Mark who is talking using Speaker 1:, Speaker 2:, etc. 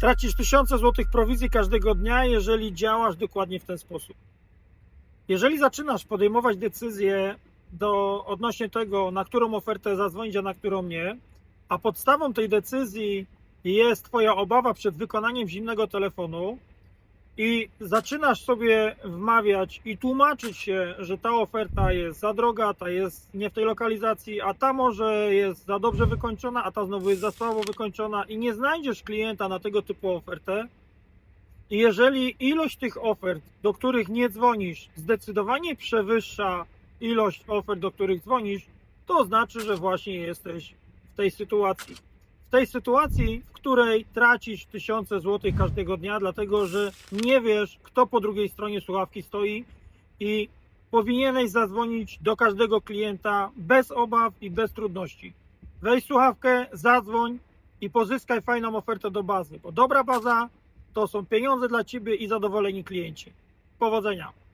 Speaker 1: Tracisz tysiące złotych prowizji każdego dnia, jeżeli działasz dokładnie w ten sposób. Jeżeli zaczynasz podejmować decyzje do, odnośnie tego, na którą ofertę zadzwonić, a na którą nie, a podstawą tej decyzji jest Twoja obawa przed wykonaniem zimnego telefonu i zaczynasz sobie wmawiać i tłumaczyć się, że ta oferta jest za droga, ta jest nie w tej lokalizacji, a ta może jest za dobrze wykończona, a ta znowu jest za słabo wykończona i nie znajdziesz klienta na tego typu ofertę, i jeżeli ilość tych ofert, do których nie dzwonisz, zdecydowanie przewyższa ilość ofert, do których dzwonisz, to znaczy, że właśnie jesteś w tej sytuacji. W tej sytuacji, w której tracisz tysiące złotych każdego dnia, dlatego że nie wiesz, kto po drugiej stronie słuchawki stoi i powinieneś zadzwonić do każdego klienta bez obaw i bez trudności. Weź słuchawkę, zadzwoń i pozyskaj fajną ofertę do bazy, bo dobra baza to są pieniądze dla Ciebie i zadowoleni klienci. Powodzenia!